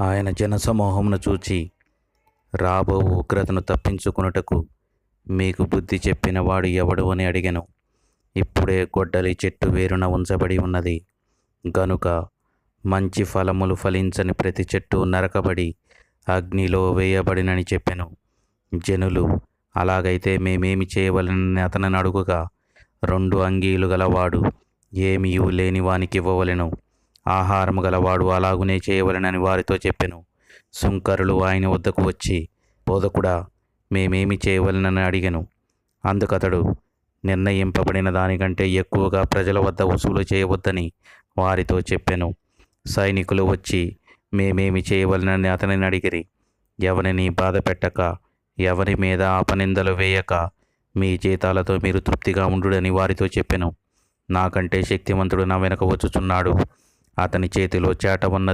ఆయన జనసమూహమును చూచి రాబో ఉగ్రతను తప్పించుకొనుటకు మీకు బుద్ధి చెప్పిన వాడు ఎవడు? అని అడిగాను. ఇప్పుడే గొడ్డలి చెట్టు వేరున ఉంచబడి ఉన్నది. గనుక మంచి ఫలములు ఫలించని ప్రతి చెట్టు నరకబడి అగ్నిలో వేయబడినని చెప్పాను. జనులు అలాగైతే మేమేమి చేయవలనని అతనిని అడుగుగా రెండు అంగీలు గలవాడు ఏమీ లేని వానికి ఇవ్వవలెను. ఆహారము గలవాడు అలాగునే చేయవలెనని వారితో చెప్పెను. సుంకరులు ఆయన వద్దకు వచ్చి బోధకుడా మేమేమి చేయవలనని అడిగను. అందుకతడు నిర్ణయింపబడిన దానికంటే ఎక్కువగా ప్రజల వద్ద వసూలు చేయవద్దని వారితో చెప్పెను. సైనికులు వచ్చి మేమేమి చేయవలనని అతనిని అడిగిరి. ఎవరిని బాధ పెట్టక ఎవరి మీద అపనిందలు వేయక మీ జీతాలతో మీరు తృప్తిగా ఉండుడని వారితో చెప్పెను. నాకంటే శక్తివంతుడు నా వెనక వచ్చుచున్నాడు. అతని చేతిలో చేట ఉన్నది.